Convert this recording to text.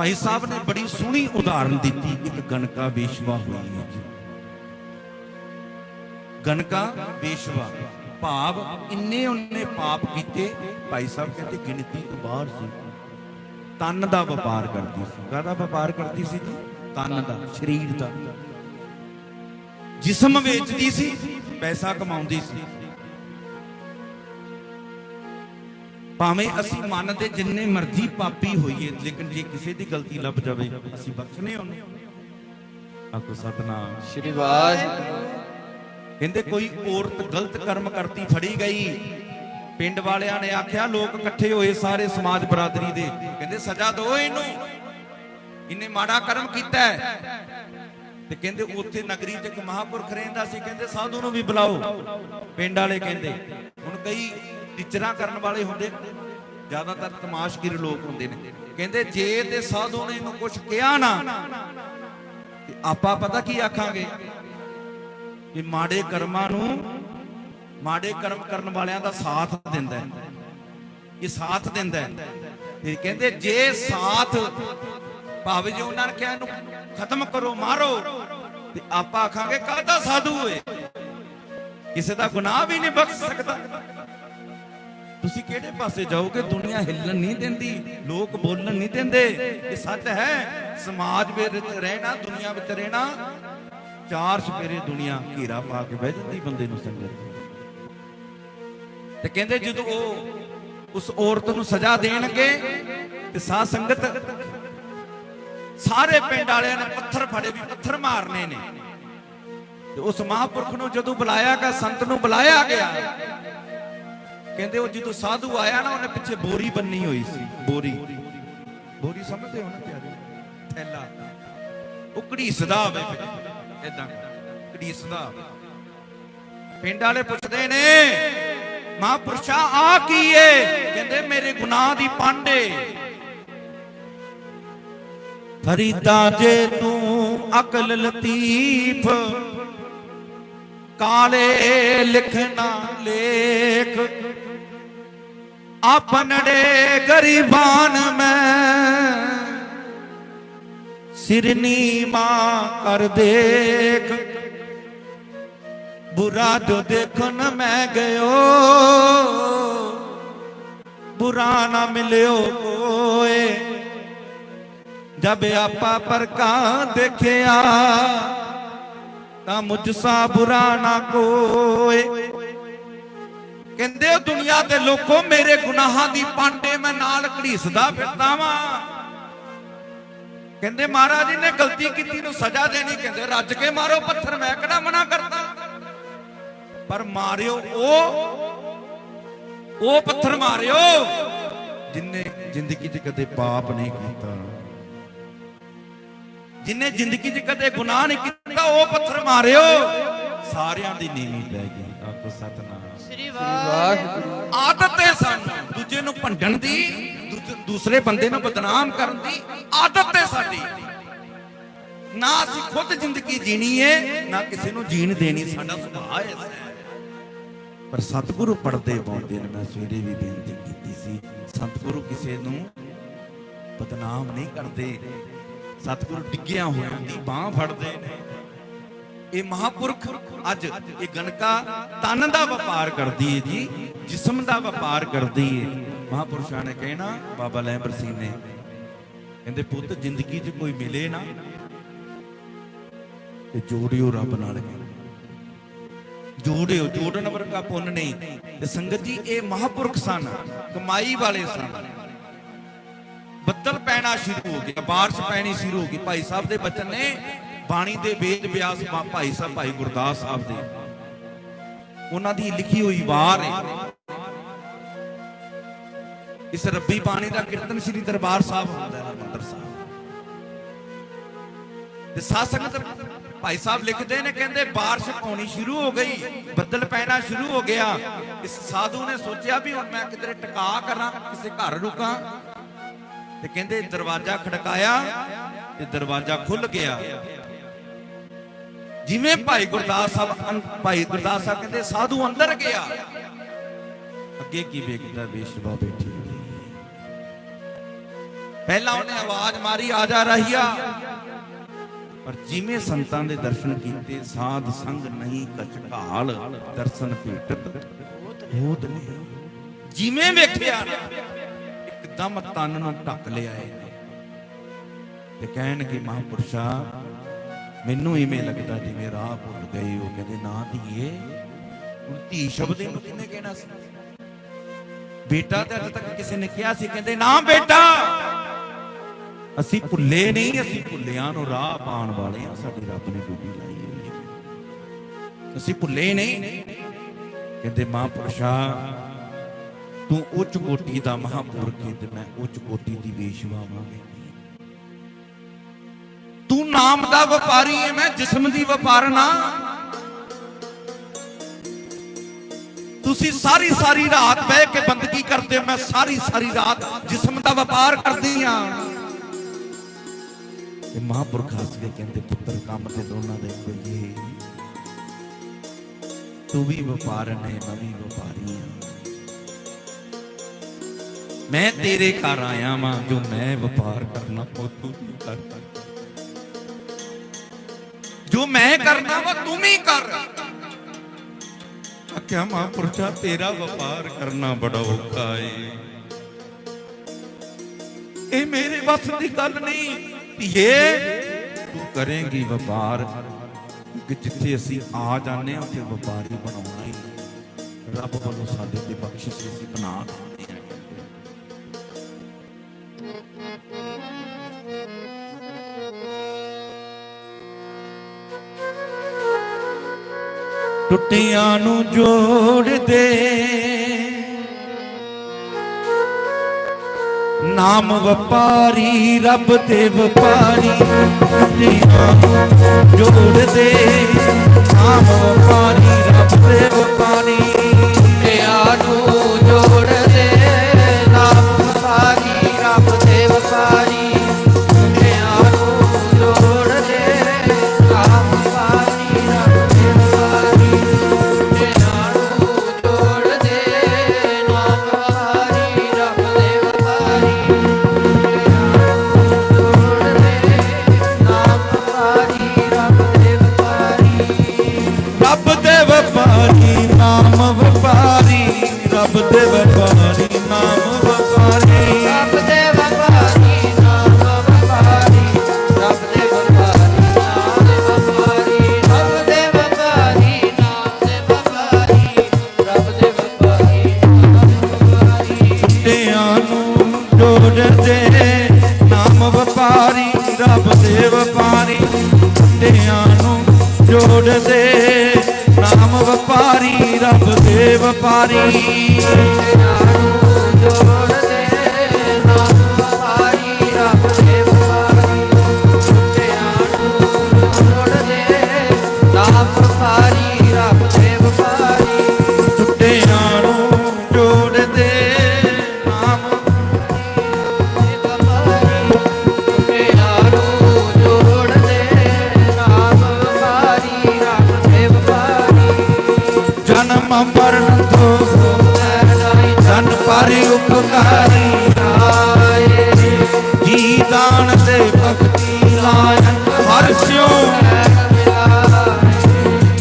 ਭਾਈ ਸਾਹਿਬ ਨੇ ਬੜੀ ਸੋਹਣੀ ਉਦਾਹਰਨ ਦਿੱਤੀ, ਇੱਕ ਗਣਕਾ ਵੇਸ਼ਵਾ ਹੋਈ ਹੈ ਗਣਕਾ ਵੇਸ਼ਵਾ, ਭਾਵ ਇੰਨੇ ਉਹਨੇ ਪਾਪ ਕੀਤੇ, ਭਾਈ ਸਾਹਿਬ ਕਹਿੰਦੇ ਗਿਣਤੀ ਤੋਂ ਬਾਹਰ ਸੀ। ਤਨ ਦਾ ਵਪਾਰ ਕਰਦੀ ਸੀ। ਕਾਹਦਾ ਵਪਾਰ ਕਰਦੀ ਸੀ ਜੀ? ਤਨ ਦਾ, ਸਰੀਰ ਦਾ। ਜਿਸਮ ਵੇਚਦੀ ਸੀ, ਪੈਸਾ ਕਮਾਉਂਦੀ ਸੀ। ਭਾਵੇਂ ਅਸੀਂ ਮੰਨਦੇ ਜਿੰਨੇ ਮਰਜ਼ੀ ਪਾਪੀ ਹੋਈਏ ਲੇਕਿਨ ਜੇ ਕਿਸੇ ਦੀ ਗਲਤੀ ਲੱਭ ਜਾਵੇ ਅਸੀਂ ਬਖਸ਼ਨੇ ਉਹਨੂੰ। ਆਕੋ ਸਤਨਾਮ। ਸ਼੍ਰੀ ਵਾਹਿਗੁਰੂ। ਕਹਿੰਦੇ ਕੋਈ ਔਰਤ ਗਲਤ ਕਰਮ ਕਰਤੀ ਫੜੀ ਗਈ। ਪਿੰਡ ਵਾਲਿਆਂ ਨੇ ਆਖਿਆ ਲੋਕ ਇਕੱਠੇ ਹੋਏ ਸਾਰੇ ਸਮਾਜ ਬਰਾਦਰੀ ਦੇ। ਕਹਿੰਦੇ ਸਜ਼ਾ ਦਿਓ ਇਹਨੂੰ। ਇਹਨੇ ਮਾੜਾ ਕਰਮ ਕੀਤਾ ਤੇ ਕਹਿੰਦੇ ਉੱਥੇ ਨਗਰੀ 'ਚ ਇੱਕ ਮਹਾਪੁਰਖ ਰਹਿੰਦਾ ਸੀ। ਕਹਿੰਦੇ ਸਾਧੂ ਨੂੰ ਵੀ ਬੁਲਾਓ। ਪਿੰਡ ਵਾਲੇ ਕਹਿੰਦੇ ਹੁਣ ਕਈ ਟੀਚਰਾਂ ਕਰਨ ਵਾਲੇ ਹੁੰਦੇ ਨੇ। ਜ਼ਿਆਦਾਤਰ ਤਮਾਸ਼ਗੀਰ ਲੋਕ ਹੁੰਦੇ ਨੇ। ਕਹਿੰਦੇ ਜੇ ਤੇ ਸਾਧੂ ਨੇ ਇਹਨੂੰ ਕੁਝ ਕਿਹਾ ਨਾ, ਤੇ ਆਪਾਂ ਪਤਾ ਕੀ ਆਖਾਂਗੇ? ਕਿ ਮਾੜੇ ਕਰਮਾਂ ਨੂੰ ਮਾੜੇ ਕਰਮ ਕਰਨ ਵਾਲਿਆਂ ਦਾ ਸਾਥ ਦਿੰਦਾ ਹੈ। ਇਹ ਸਾਥ ਦਿੰਦਾ ਹੈ। ਤੇ ਕਹਿੰਦੇ ਜੇ ਸਾਥ, ਭਾਵੇਂ ਜੇ ਉਹਨਾਂ ਨੇ ਕਿਹਾ ਇਹਨੂੰ ਖਤਮ ਕਰੋ, ਮਾਰੋ, ਤੇ ਆਪਾਂ ਆਖਾਂਗੇ ਕਾਹਦਾ ਸਾਧੂ ਏ ਕਿਸੇ ਦਾ ਗੁਨਾਹ ਵੀ ਨਹੀਂ ਬਖਸ਼ ਸਕਦਾ। ਤੁਸੀਂ ਕਿਹੜੇ ਪਾਸੇ ਜਾਓਗੇ? ਦੁਨੀਆ ਹਿੱਲਣ ਨਹੀਂ ਦਿੰਦੀ, ਲੋਕ ਬੋਲਣ ਨਹੀਂ ਦਿੰਦੇ। ਇਹ ਸੱਚ ਹੈ, ਸਮਾਜ ਵਿੱਚ ਰਹਿਣਾ, ਦੁਨੀਆ ਵਿੱਚ ਰਹਿਣਾ, ਚਾਰ ਸਪੇਰੇ ਦੁਨੀਆ ਘੇਰਾ ਪਾ ਕੇ ਬਹਿ ਜਾਂਦੀ ਬੰਦੇ ਨੂੰ ਸੰਗਤ। ਤੇ ਕਹਿੰਦੇ ਜਦੋਂ ਉਹ ਉਸ ਔਰਤ ਨੂੰ ਸਜ਼ਾ ਦੇਣਗੇ, ਤੇ ਸਾਧ ਸੰਗਤ ਸਾਰੇ ਪਿੰਡ ਵਾਲਿਆਂ ਨੇ ਪੱਥਰ ਫੜੇ ਵੀ ਪੱਥਰ ਮਾਰਨੇ ਨੇ। ਤੇ ਉਸ ਮਹਾਪੁਰਖ ਨੂੰ ਜਦੋਂ ਬੁਲਾਇਆ ਗਿਆ, ਸੰਤ ਨੂੰ ਬੁਲਾਇਆ ਗਿਆ ਕਹਿੰਦੇ ਉਹ ਜਦੋਂ ਸਾਧੂ ਆਇਆ ਨਾ, ਉਹਨੇ ਪਿੱਛੇ ਬੋਰੀ ਬੰਨੀ ਹੋਈ ਸੀ। ਬੋਰੀ। ਬੋਰੀ ਸਮਝਦੇ ਹੋ ਨਾ ਪਿਆਰੇ? ਥੈਲਾ। ਉਹ ਘੜੀਸਦਾ ਹੋਵੇ ਇਦਾਂ ਘੜੀਸਦਾ ਪਿੰਡ ਵਾਲੇ ਪੁੱਛਦੇ ਨੇ, ਮਹਾਂਪੁਰਸ਼ਾ ਆ ਕੀ ਏ? ਕਹਿੰਦੇ ਮੇਰੇ ਗੁਨਾਹ ਦੀ ਪਾਂਡੇ ਫਰੀਦਾ ਜੇ ਤੂੰ ਅਕਲ ਲਤੀਫ ਕਾਲੇ ਲਿਖਣਾ ਲੇਖ। ਆਪਨੜੇ ਗਰੀਬਾਨ ਮੈਂ ਸਿਰਨੀ ਮਾਂ ਕਰ ਦੇਖ। ਬੁਰਾ ਜੋ ਦੇਖਣ ਮੈਂ ਗਇਓ, ਬੁਰਾ ਨਾ ਮਿਲਿਓ ਕੋਏ। ਜਬ ਆਪਾ ਪਰਕਾ ਦੇਖਿਆ ਤਾਂ ਮੁਝ ਸਾ ਬੁਰਾ ਨਾ ਕੋਏ। ਕਹਿੰਦੇ ਉਹ ਦੁਨੀਆ ਦੇ ਲੋਕੋ, ਮੇਰੇ ਗੁਨਾਹਾਂ ਦੀ ਪਾਂਡੇ ਮੈਂ ਨਾਲ ਘੜੀਸਦਾ ਫਿਰਦਾ ਵਾਂ। ਕਹਿੰਦੇ ਮਹਾਰਾਜ ਜੀ ਨੇ ਗਲਤੀ ਕੀਤੀ ਨੂੰ ਸਜ਼ਾ ਦੇਣੀ। ਕਹਿੰਦੇ ਰੱਜ ਕੇ ਮਾਰੋ ਪੱਥਰ, ਮੈਂ ਕਿਹੜਾ ਮਨਾ ਕਰਦਾ। ਪਰ ਮਾਰਿਓ ਉਹ ਉਹ ਪੱਥਰ ਮਾਰਿਓ, ਜਿਨੇ ਜ਼ਿੰਦਗੀ 'ਚ ਕਦੇ ਪਾਪ ਨਹੀਂ ਕੀਤਾ। ਜਿਨੇ ਜ਼ਿੰਦਗੀ 'ਚ ਕਦੇ ਗੁਨਾਹ ਨਹੀਂ ਕੀਤਾ ਉਹ ਪੱਥਰ ਮਾਰਿਓ। ਸਾਰਿਆਂ ਦੀ ਨੀਵੀਂ ਪੈ ਗਈ। ਆਖੋ ਸਤਨਾਮ। ਸ੍ਰੀ ਵਾਹਿਗੁਰੂ। ਆਦਤ ਹੈ ਸਾਨੂੰ। ਦੂਜੇ ਨੂੰ ਭੰਡਣ ਦੀ ਦੂਸਰੇ ਬੰਦੇ ਨੂੰ ਬਦਨਾਮ ਕਰਨ ਦੀ ਆਦਤ ਹੈ ਸਾਡੀ। ਨਾ ਅਸੀਂ ਖੁਦ ਜ਼ਿੰਦਗੀ ਜੀਣੀ ਏ ਨਾ ਕਿਸੇ ਨੂੰ ਜੀਣ ਦੇਣੀ। ਸਾਡਾ ਸੁਭਾਅ ਹੈ। ਪਰ ਸਤਿਗੁਰੂ ਪੜਦੇ ਪਾਉਂਦੇ ਨੇ ਮੈਂ ਸਵੇਰੇ ਵੀ ਬੇਨਤੀ ਕੀਤੀ ਸੀ ਸਤਿਗੁਰੂ ਕਿਸੇ ਨੂੰ ਬਦਨਾਮ ਨਹੀਂ ਕਰਦੇ। ਸਤਿਗੁਰੂ ਡਿੱਗਿਆ ਹੋਇਆ ਦੀ ਬਾਹ ਫੜਦੇ ਨੇ। ਇਹ ਮਹਾਪੁਰਖ ਅੱਜ ਇਹ ਗਣਕਾ ਤਨ ਦਾ ਵਪਾਰ ਕਰਦੀ ਹੈ ਜੀ, ਜਿਸਮ ਦਾ ਵਪਾਰ ਕਰਦੀ ਹੈ ਮਹਾਪੁਰਸ਼ਾਂ ਨੇ ਕਹਿਣਾ, ਬਾਬਾ ਲੈਂਬਰ ਸਿੰਘ ਨੇ, ਕਹਿੰਦੇ, ਪੁੱਤ, ਜ਼ਿੰਦਗੀ 'ਚ ਕੋਈ ਮਿਲੇ ਨਾ। ਤੇ ਜੋੜਿਓ ਰੱਬ ਨਾਲ ਜੋੜਿਓ, ਜੋੜਨ ਵਰਗਾ ਪੁੰਨ ਨਹੀਂ। ਤੇ ਸੰਗਤ ਜੀ, ਇਹ ਮਹਾਪੁਰਖ ਸਨ, ਕਮਾਈ ਵਾਲੇ ਸਨ। ਬੱਦਲ ਪੈਣਾ ਸ਼ੁਰੂ ਹੋ ਗਿਆ, ਬਾਰਿਸ਼ ਪੈਣੀ ਸ਼ੁਰੂ ਹੋ ਗਈ। ਭਾਈ ਸਾਹਿਬ ਦੇ ਬਚਨ ਨੇ ਬਾਣੀ ਦੇ ਵੇਦ ਵਿਆਸ ਭਾਈ ਸਾਹਿਬ, ਭਾਈ ਗੁਰਦਾਸ ਸਾਹਿਬ ਦੇ। ਉਹਨਾਂ ਦੀ ਲਿਖੀ ਹੋਈ ਵਾਰ ਹੈ। ਇਸ ਰੱਬੀ ਬਾਣੀ ਦਾ ਕੀਰਤਨ ਸ੍ਰੀ ਦਰਬਾਰ ਸਾਹਿਬ ਹੁੰਦਾ ਹੈ, ਹਰਿਮੰਦਰ ਸਾਹਿਬ। ਤੇ ਸਾਧ ਸੰਗਤ ਭਾਈ ਸਾਹਿਬ ਲਿਖਦੇ ਨੇ, ਕਹਿੰਦੇ ਬਾਰਿਸ਼ ਪਾਉਣੀ ਸ਼ੁਰੂ ਹੋ ਗਈ, ਬੱਦਲ ਪੈਣਾ ਸ਼ੁਰੂ ਹੋ ਗਿਆ। ਇਸ ਸਾਧੂ ਨੇ ਸੋਚਿਆ ਵੀ ਹੁਣ ਮੈਂ ਕਿਧਰੇ ਟਿਕਾ ਕਰਾਂ, ਕਿਸੇ ਘਰ ਰੁਕਾਂ। ਤੇ ਕਹਿੰਦੇ ਦਰਵਾਜ਼ਾ ਖੜਕਾਇਆ ਤੇ ਦਰਵਾਜ਼ਾ ਖੁੱਲ ਗਿਆ। ਜਿਵੇਂ ਭਾਈ ਗੁਰਦਾਸ ਸਾਹਿਬ ਭਾਈ ਗੁਰਦਾਸ ਸਾਹਿਬ ਕਹਿੰਦੇ, ਸਾਧੂ ਅੰਦਰ ਗਿਆ। ਅੱਗੇ ਕੀ ਵੇਖਦਾ ਬੇਸ਼ਬਾ ਬੈਠੀ ਪਹਿਲਾਂ ਉਹਨੇ ਆਵਾਜ਼ ਮਾਰੀ, ਆ ਜਾ ਰਹੀਆ। ਪਰ ਜਿਵੇਂ ਸੰਤਾਂ ਦੇ ਦਰਸ਼ਨ ਕੀਤੇ, ਸਾਧ ਸੰਗ ਨਹੀਂ ਕਛਕਾਲ ਦਰਸ਼ਨ ਭੇਟਤ। ਹੋਤ ਨੇ। ਜਿਵੇਂ ਵੇਖਿਆ ਇੱਕਦਮ ਤਨ ਨੂੰ ਢੱਕ ਲਿਆ ਏ। ਤੇ ਕਹਿਣਗੇ, ਮਹਾਂਪੁਰਸ਼ਾ, ਮੈਨੂੰ ਇਵੇਂ ਲੱਗਦਾ ਜਿਵੇਂ ਰਾਹ ਭੁੱਲ ਗਏ ਉਹ ਕਹਿੰਦੇ, ਨਾ ਧੀਏ, ਹੁਣ ਧੀ ਸ਼ਬਦ ਇਹਨੂੰ ਕਿੰਨੇ ਕਹਿਣਾ ਸੀ? ਬੇਟਾ ਤੇ ਅੱਜ ਤੱਕ ਕਿਸੇ ਨੇ ਕਿਹਾ ਸੀ, ਕਹਿੰਦੇ, ਨਾ ਬੇਟਾ, ਅਸੀਂ ਭੁੱਲੇ ਨਹੀਂ, ਅਸੀਂ ਭੁੱਲਿਆਂ ਨੂੰ ਰਾਹ ਪਾਉਣ ਵਾਲੇ ਆ ਸਾਡੇ ਰੱਬ ਨੇ ਡਿਊਟੀ ਲਾਈ ਹੋਈ ਹੈ। ਅਸੀਂ ਭੁੱਲੇ ਨਹੀਂ। ਕਹਿੰਦੇ, ਮਹਾਂਪੁਰਸ਼ਾ ਤੂੰ ਉੱਚ ਕੋਟੀ ਦਾ ਮਹਾਂਪੁਰਖ ਹੈ ਤੇ ਮੈਂ ਉੱਚ ਕੋਟੀ ਦੀ ਵੇਸ਼ਵਾ ਵਾਂਗੇ ਤੂੰ ਨਾਮ ਦਾ ਵਪਾਰੀ ਹੈ, ਮੈਂ ਜਿਸਮ ਦੀ ਵਪਾਰਨਾ ਤੁਸੀਂ ਸਾਰੀ ਸਾਰੀ ਰਾਤ ਬਹਿ ਕੇ ਬੰਦਗੀ ਕਰਦੇ ਹੋ, ਮੈਂ ਸਾਰੀ ਸਾਰੀ ਰਾਤ ਜਿਸਮ ਦਾ ਵਪਾਰ ਕਰਦੀ ਆ ਤੇ ਮਹਾਂਪੁਰਖ ਹੱਸ ਕੇ ਕਹਿੰਦੇ, ਪੁੱਤਰ, ਕੰਮ ਤੇ ਦੋਨਾਂ ਦੇ ਬਈਏ ਤੂੰ ਵੀ ਵਪਾਰਨ ਹੈ, ਮੈਂ ਵੀ ਵਪਾਰੀ ਮੈਂ ਤੇਰੇ ਘਰ ਆਇਆ ਵਾਂ, ਜੋ ਮੈਂ ਵਪਾਰ ਕਰਨਾ ਉਹ ਤੂੰ ਨਹੀਂ ਕਰਦਾ ਜੋ ਮੈਂ ਕਰਨਾ ਵਾ, ਤੂੰ ਵੀ ਕਰ। ਆਖਿਆ ਮਹਾਂਪੁਰਸ਼ਾ ਤੇਰਾ ਵਪਾਰ ਕਰਨਾ ਬੜਾ ਔਖਾ ਏ। ਇਹ ਮੇਰੇ ਵੱਸ ਦੀ ਗੱਲ ਨਹੀਂ, ਧੀਏ, ਤੂੰ ਕਰੇਂਗੀ ਵਪਾਰ। ਕਿ ਜਿੱਥੇ ਅਸੀਂ ਆ ਜਾਂਦੇ ਹਾਂ, ਉੱਥੇ ਵਪਾਰੀ ਬਣਾਉਣਾ ਹੀ ਰੱਬ ਵੱਲੋਂ ਸਾਡੇ ਤੇ ਬਖਸ਼ਿਸ਼ ਅਸੀਂ ਬਣਾ ਦਿੰਦੇ ਟੁੱਟਿਆਂ ਨੂੰ ਜੋੜ ਦੇ। ਨਾਮ ਵਪਾਰੀ, ਰੱਬ ਦੇ ਵਪਾਰੀ ਟੁੱਟਿਆਂ ਨੂੰ ਜੋੜ ਦੇ। ਨਾਮ ਵਪਾਰੀ, ਰੱਬ ਦੇ ਵਪਾਰੀ। ਰੱਬ ਦੇ ਵਪਾਰੀ ਟੁੱਟਿਆਂ ਨੂੰ ਜੋੜਦੇ ਨਾਮ ਵਪਾਰੀ ਰੱਬ ਦੇ ਵਪਾਰੀ ਜੋੜ ਦੇ ਨਾਮ ਜਨਮ ਮਰਨ ਤੋਂ